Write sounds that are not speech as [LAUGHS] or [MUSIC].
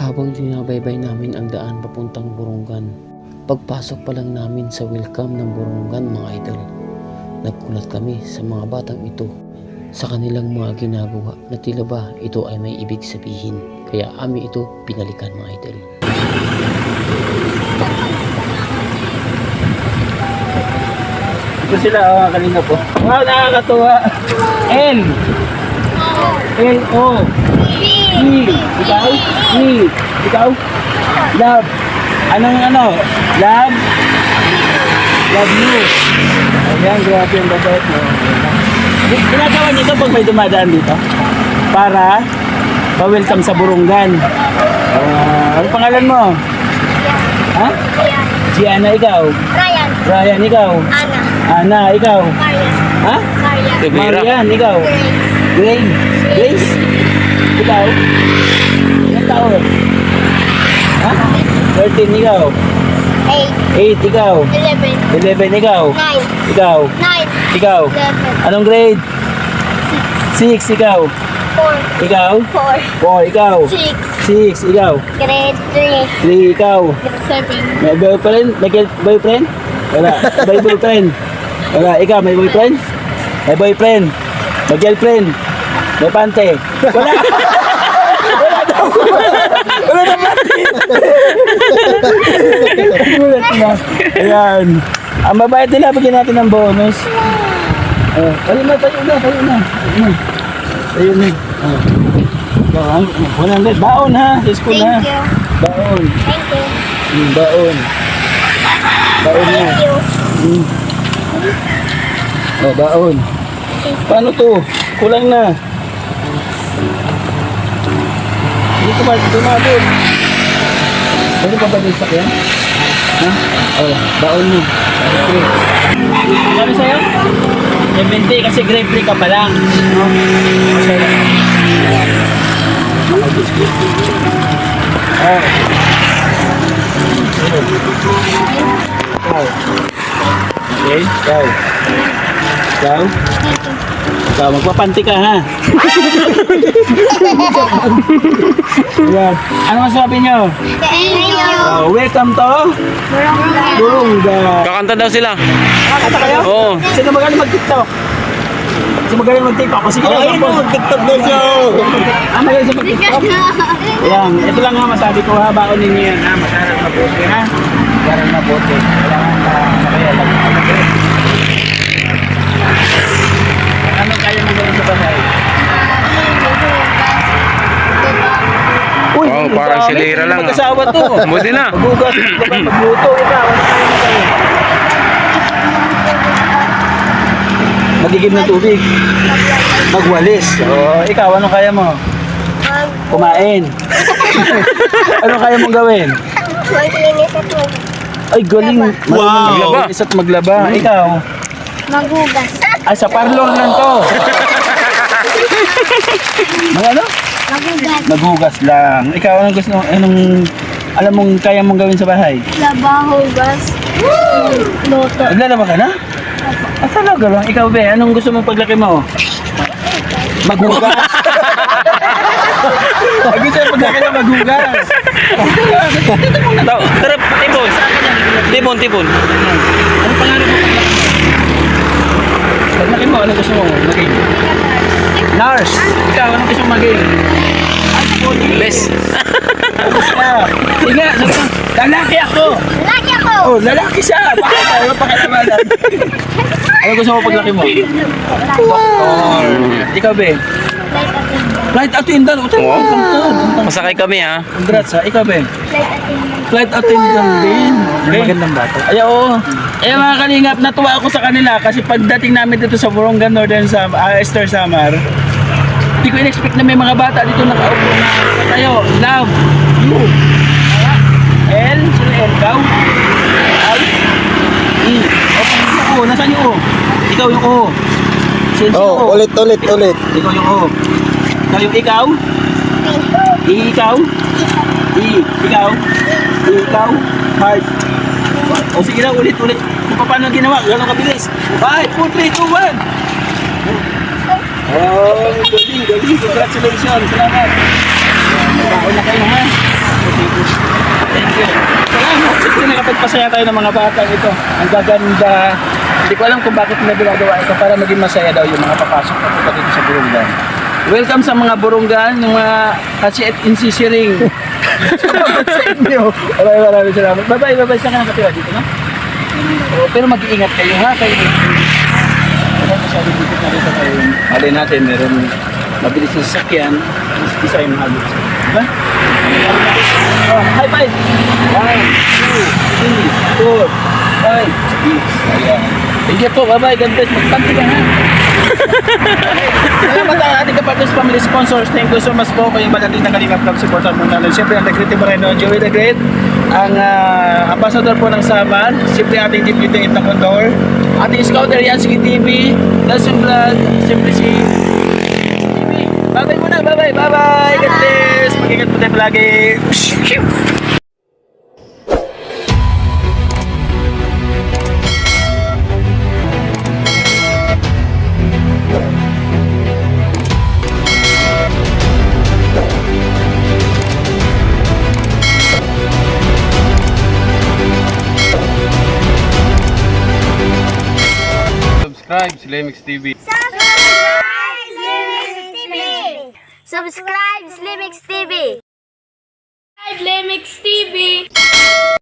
Habang dinabaybay namin ang daan papuntang Burungan, pagpasok pa lang namin sa welcome ng Burungan mga idol, nagkulat kami sa mga batang ito sa kanilang mga ginagawa na tila ba ito ay may ibig sabihin. Kaya amin ito pinalikan mga idol. Ito sila, oh, mga kalinga po. Wow, nakakatuwa. L. L, O. E. Ikaw? E. Ikaw? Love. Anong ano? Love? Love you. Ayan, grabe yung babait mo. Ginagawa niyo ito pag may dumadaan dito? Para pa-welcome sa Burungan. Ah, ano pangalan mo? Ha? Gianna, ikaw? Ryan, Ryan, ikaw? Ana, Ana, ikaw? Marian, Ha? Marian, Marian, ikaw? Grace, Grace? Grace? Ikaw? Ilang taon? Ha? 13, ikaw? 8, 8, ikaw? 11, 11, ikaw? 9, Ikaw? 9, Ikaw? 11, Anong grade? 6, ikaw? 4, Ikaw? 4, 4, ikaw? 6, 6, ikaw? grade 3, 3, ikaw? grade 7, May boyfriend? May boyfriend? Wala. May boyfriend? Wala. Ikaw, may boyfriend? May boyfriend? May girlfriend? May pante? Wala. Wala daw. Wala daw pante. Gulat na. Ayan. Ang mabait nila, bigyan natin ng bonus. Oh, tayo na, tayo na, tayo na. Tayo na. Oh. Baon, 100. Baon ha, sa school ha. thank you, Baon. thank you, Hmm, baon. Baon na. thank you, Hmm. Oh, baon. Paano to? Kulang na. Ko ba dumabot? Pwede pa ba din sakyan? Ha? Oh, baon mo. Okay. Ano sa'yo? 70 kasi grade 3 ka pa lang. No? Okay. Oh. Ikaw. Okay, ikaw. Ikaw. Ikaw, magpapanti ka ha. [LAUGHS] Yan. Ano masabi nyo? thank you, Oh, welcome to Burungan, Burunga. Kakanta daw sila. Kakata kayo? Oo. Sino magaling mag-tiktok? Sino magaling mag-tiktok? Sige na, Ayun mo, mag-tiktok daw siya. Ah, magaling sa mag-tiktok? Yan, ito lang ha, masabi ko ha, baon ninyo yan ha, mag-aral mabuti ha. Mag-aral mabuti. Kailangan ka, ano kaya, mag-aral. Silira lang, ah. Mag-asawa to. Buti na. Maghugas, magluto, ikaw? Magigim ng tubig. Magwalis. Oo, ikaw, ano kaya mo? Kumain. [LAUGHS] ano kaya mong gawin? maglinis at mag Ay, galing. Wow. Maglaba. Isa't maglaba. Ikaw. maghugas, Ay, sa parlor lang to. [LAUGHS] Mga ano? Maghugas lang. Ikaw, anong gusto mo? Anong, alam mong kaya mong gawin sa bahay? labahugas, loto, Naglalaba ka na? Ah, talaga lang. Ikaw, be, anong gusto mong paglaki mo? Maghugas. Ay, [LAUGHS] gusto mo paglaki na maghugas. Daw, tara, tipon. Tipon, tipon. Ano pangarap mo paglaki mo? Paglaki mo, ano gusto mo maging? Nurse. Ikaw, ano gusto mo maging? Bes. Tapos ka. Sige, lalaki ako. lagi ako, Oh, lalaki siya. Bakit tayo pakilamanan? ano gusto mo paglaki mo? Doktor. Ikaw, be? flight attendant, Flight attendant. Utang Wow. wow. Masakay kami ha. Congrats ha. Ikaw, be? flight attendant, Flight attendant din. Okay. Magandang bata. Ay, oo. Ay, mga kalingap, natuwa ako sa kanila kasi pagdating namin dito sa Borongan Northern Sam, uh, Esther Samar, hindi ko in-expect na may mga bata dito nakaupo na tayo. Love. You. L. Sino L? Ikaw? L. E. Okay, yung O. Nasaan yung O? Ikaw yung O. Sino sino O? Oh, ulit, ulit, ulit. Ikaw yung O. Ikaw yung ikaw? I, ikaw? I, ikaw? I, ikaw? Heart. O sige na, ulit, ulit. Kung paano ginawa, gano'ng kabilis. 5, 4, 3, 2, 1. King Gabi. Congratulations. Salamat. Magkaon na kayo ha. Thank you. Salamat. Nakapagpasaya tayo ng mga bata ito. Ang gaganda. Hindi ko alam kung bakit na ginagawa ito para maging masaya daw yung mga papasok na pupunta dito sa Burungan. Welcome sa mga Burungan, yung mga kasi at insisiring. salamat sa inyo. Maraming maraming salamat. Bye-bye, bye-bye. Saan ka nakatira dito na? Oh, pero mag-iingat kayo ha. Kayo. Masabi dito na rin sa kayo. Alin natin, meron mabilis na sasakyan. Isa yung halos. Diba? Oh, high five! One, two, three, four, five, six. Ayan. Thank you po. Bye-bye. God bless. Magpanti ka ha. Salamat [LAUGHS] ang ating kapartners family sponsors. Thank you so much po kayong magaling na Kalinga Vlog supportan mo natin. Siyempre ang Negrete Moreno, Joey the Great, ang ah, ambassador po ng Samar, siyempre ating deputy at Condor, ating scouter yan, TV, Nelson Vlog, siyempre si TV. Bye-bye muna, bye-bye, bye-bye. God bless. Mag-ingat po tayo palagi. Subscribe sa Lemix TV. Subscribe, Slimix TV! Subscribe, Slimix TV! Slimix TV!